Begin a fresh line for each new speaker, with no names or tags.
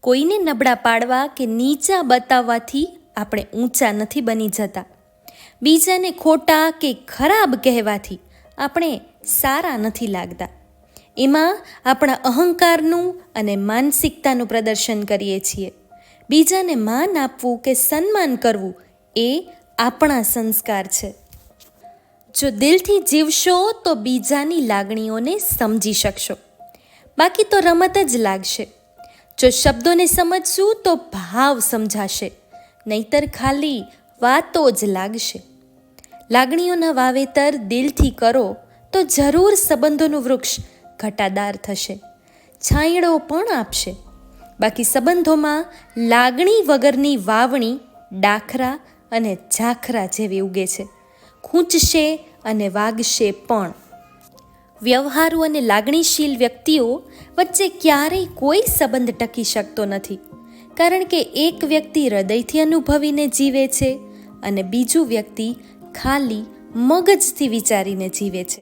કોઈને નબળા પાડવા કે નીચા બતાવવાથી આપણે ઊંચા નથી બની જતા. બીજાને ખોટા કે ખરાબ કહેવાથી આપણે સારા નથી લાગતા. એમાં આપણા અહંકારનું અને માનસિકતાનું પ્રદર્શન કરીએ છીએ. બીજાને માન આપવું કે સન્માન કરવું એ આપણા સંસ્કાર છે. જો દિલથી જીવશો તો બીજાની લાગણીઓને સમજી શકશો. બાકી તો રમત જ લાગશે. જો શબ્દોને સમજશું તો ભાવ સમજાશે, નહીતર ખાલી વાતો જ લાગશે. લાગણીઓના વાવેતર દિલથી કરો તો જરૂર સંબંધોનું વૃક્ષ ઘટાદાર થશે, છાંયડો પણ આપશે. બાકી સંબંધોમાં લાગણી વગરની વાવણી ડાખરા અને ઝાખરા જેવી ઉગે છે, ખૂંચશે અને વાગશે પણ. વ્યવહારુ અને લાગણીશીલ વ્યક્તિઓ વચ્ચે ક્યારેય કોઈ સંબંધ ટકી શકતો નથી. કારણ કે એક વ્યક્તિ હૃદયથી અનુભવીને જીવે છે અને બીજું વ્યક્તિ ખાલી મગજથી વિચારીને જીવે છે.